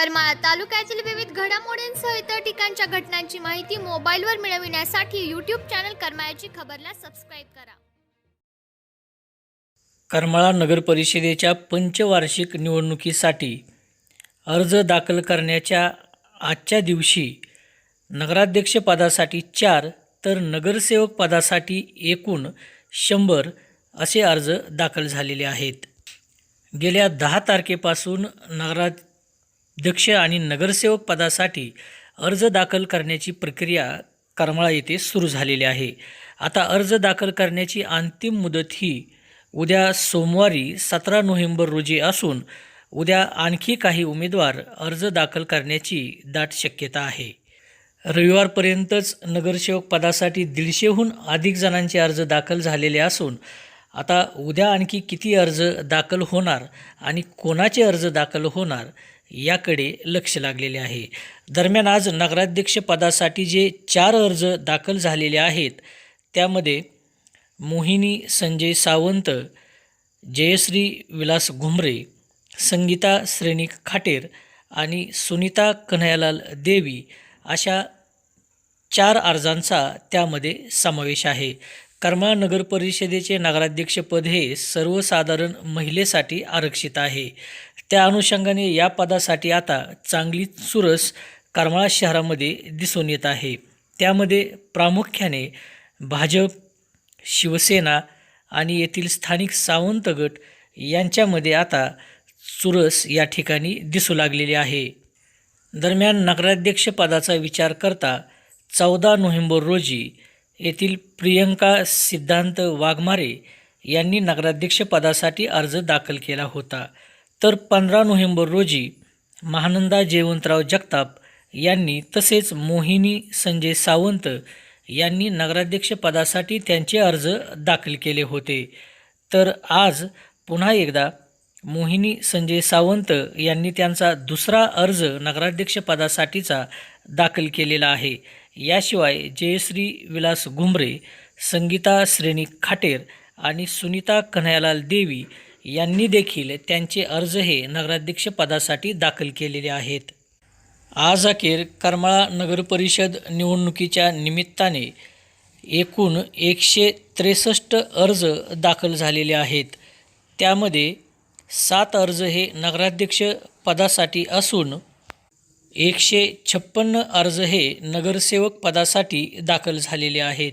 करमाळा तालुक्यातील विविध घडामोडींसह इतर ठिकाणच्या घटनांची माहिती मोबाईलवर मिळविण्यासाठी यूट्यूब चॅनल करमाळ्याची खबरला सबस्क्राईब करा. करमाळा नगर परिषदेच्या पंचवार्षिक निवडणुकीसाठी अर्ज दाखल करण्याच्या आजच्या दिवशी नगराध्यक्षपदासाठी चार तर नगरसेवक पदासाठी एकूण शंभर असे अर्ज दाखल झालेले आहेत. गेल्या दहा तारखेपासून अध्यक्ष आणि नगरसेवक पदासाठी अर्ज दाखल करण्याची प्रक्रिया करमाळा येथे सुरू झालेली आहे. आता अर्ज दाखल करण्याची अंतिम मुदत ही उद्या सोमवारी सतरा नोव्हेंबर रोजी असून उद्या आणखी काही उमेदवार अर्ज दाखल करण्याची दाट शक्यता आहे. रविवारपर्यंतच नगरसेवक पदासाठी दीडशेहून अधिक जणांचे अर्ज दाखल झालेले असून आता उद्या आणखी किती अर्ज दाखल होणार आणि कोणाचे अर्ज दाखल होणार याकडे लक्ष लागलेले आहे. दरम्यान आज नगराध्यक्षपदासाठी जे चार अर्ज दाखल झालेले आहेत त्यामध्ये मोहिनी संजय सावंत जयश्री विलास घुमरे संगीता श्रेणी खाटेर आणि सुनीता कन्हैयालाल देवी अशा चार अर्जांचा त्यामध्ये समावेश आहे. करमाळा नगर परिषदेचे नगराध्यक्षपद हे सर्वसाधारण महिलेसाठी आरक्षित आहे. त्या अनुषंगाने या पदासाठी आता चांगली चुरस करमाळा शहरामध्ये दिसून येत आहे. त्यामध्ये प्रामुख्याने भाजप शिवसेना आणि येथील स्थानिक सावंत गट यांच्यामध्ये आता चुरस या ठिकाणी दिसू लागलेली आहे. दरम्यान नगराध्यक्षपदाचा विचार करता चौदा नोव्हेंबर रोजी येथील प्रियंका सिद्धांत वाघमारे यांनी नगराध्यक्षपदासाठी अर्ज दाखल केला होता. तर पंधरा नोव्हेंबर रोजी महानंदा जयवंतराव जगताप यांनी तसेच मोहिनी संजय सावंत यांनी नगराध्यक्षपदासाठी त्यांचे अर्ज दाखल केले होते. तर आज पुन्हा एकदा मोहिनी संजय सावंत यांनी त्यांचा दुसरा अर्ज नगराध्यक्षपदासाठीचा दाखल केलेला आहे. याशिवाय जयश्री विलास घुमरे संगीता श्रेणी खाटेर आणि सुनीता कन्हैयालाल देवी यांनी देखील त्यांचे अर्ज हे नगराध्यक्षपदासाठी दाखल केलेले आहेत. आज अखेर करमाळा नगरपरिषद निवडणुकीच्या निमित्ताने एकूण एकशे त्रेसष्ट अर्ज दाखल झालेले आहेत. त्यामध्ये सात अर्ज हे नगराध्यक्ष पदासाठी असून एकशे छप्पन्न अर्ज हे नगरसेवक पदासाठी दाखल झालेले आहेत.